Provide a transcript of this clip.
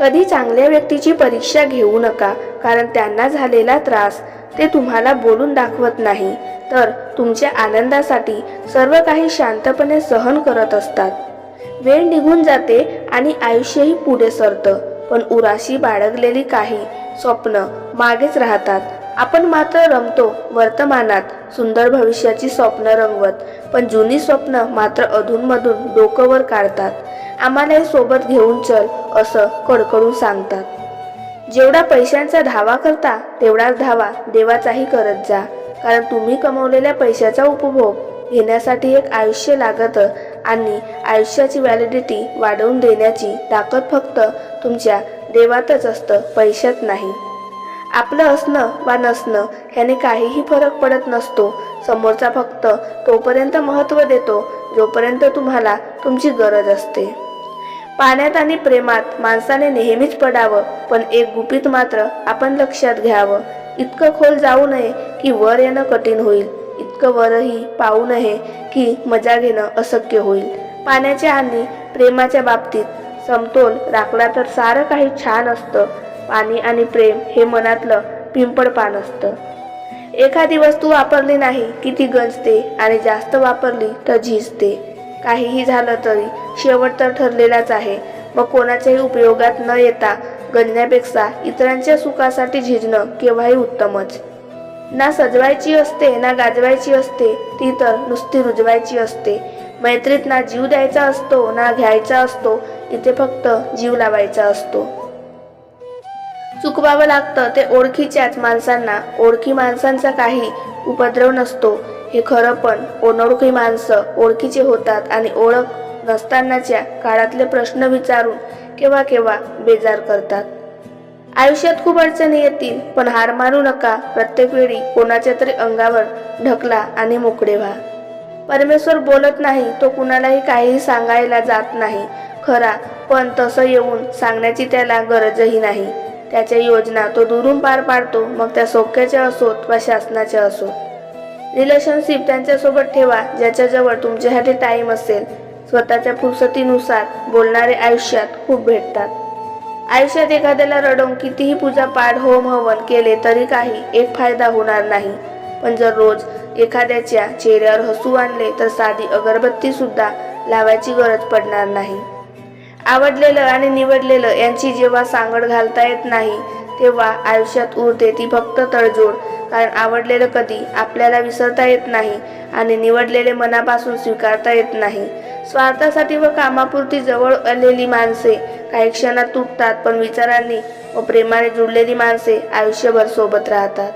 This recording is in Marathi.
कधी चांगल्या व्यक्तीची परीक्षा घेऊ नका कारण त्यांना झालेला त्रास ते तुम्हाला बोलून दाखवत नाही. तर तुमच्या आनंदासाठी सर्व काही शांतपणे सहन करत असतात. वेळ निघून जाते आणि आयुष्यही पुढे सरतं. पण उराशी बाळगलेली काही स्वप्न मागेच राहतात. आपण मात्र रमतो वर्तमानात सुंदर भविष्याची स्वप्न रंगवत पण जुनी स्वप्न मात्र अधूनमधून डोकंवर काढतात. आम्हालाही सोबत घेऊन चल असं कडकडून सांगतात. जेवढा पैशांचा धावा करता तेवढाच धावा देवाचाही करत जा. कारण तुम्ही कमवलेल्या पैशाचा उपभोग घेण्यासाठी एक आयुष्य लागतं आणि आयुष्याची व्हॅलिडिटी वाढवून देण्याची ताकद फक्त तुमच्या देवातच असतं पैशात नाही. आपलं असणं वा नसणं ह्याने काहीही फरक पडत नसतो. समोरचा फक्त तोपर्यंत महत्त्व देतो जोपर्यंत तुम्हाला तुमची गरज असते. पाण्यात आणि प्रेमात माणसाने नेहमीच पडावं पण एक गुपित मात्र आपण लक्षात घ्यावं. इतकं खोल जाऊ नये की वर येणं कठीण होईल. इतकं वरही पाहू नये की मजा घेणं अशक्य होईल. पाण्याच्या आणि प्रेमाच्या बाबतीत. समतोल राखला तर सारं काही छान असतं. पाणी आणि प्रेम हे मनातलं पिंपळ पान असतं. एखादी वस्तू वापरली नाही की ती गंजते आणि जास्त वापरली तर झिजते. काहीही झालं तरी शेवट तर ठरलेलाच आहे. मग कोणाच्याही उपयोगात न येता गंजण्यापेक्षा इतरांच्या सुखासाठी झिजणं केव्हाही उत्तमच. ना सजवायची असते ना गाजवायची असते ती तर नुसती रुजवायची असते. मैत्रीत ना जीव द्यायचा असतो ना घ्यायचा असतो इथे फक्त जीव लावायचा असतो. चुकवावं लागतं ते ओळखीच्याच माणसांना. ओळखी माणसांचा काही उपद्रव नसतो. हे खरं पण ओनोळखी माणसं ओळखीचे होतात आणि ओळख नसतानाच्या काळातले प्रश्न विचारून केव्हा केव्हा बेजार करतात. आयुष्यात खूप अडचणी येतील पण हार मानू नका. प्रत्येक वेळी कोणाच्या तरी अंगावर ढकला आणि मोकळे व्हा. परमेश्वर बोलत नाही तो कुणालाही काहीही सांगायला जात नाही. खरा पण तसं येऊन सांगण्याची त्याला गरजही नाही. त्याच्या योजना तो दुरून पार पाडतो मग त्या सौख्याच्या असोत वा शासनाच्या असोत. रिलेशनशिप त्यांच्यासोबत ठेवा ज्याच्याजवळ तुमच्यासाठी टाईम असेल. स्वतःच्या फुरसतीनुसार बोलणारे आयुष्यात खूप भेटतात. आयुष्यात एखाद्याला रडवून कितीही पूजा पाठ होम हवन केले तरी काही एक फायदा होणार नाही. पण जर रोज एखाद्याच्या चेहऱ्यावर हसू आणले तर साधी अगरबत्ती सुद्धा लावायची गरज पडणार नाही. आवडलेलं आणि निवडलेलं यांची जेव्हा सांगड घालता येत नाही तेव्हा आयुष्यात उरते ती फक्त तडजोड कारण आवडलेलं कधी आपल्याला विसरता येत नाही आणि निवडलेले मनापासून स्वीकारता येत नाही. स्वार्थासाठी व कामापुरती जवळ आलेली माणसे काही क्षणात तुटतात पण विचारांनी व प्रेमाने जुळलेली माणसे आयुष्यभर सोबत राहतात.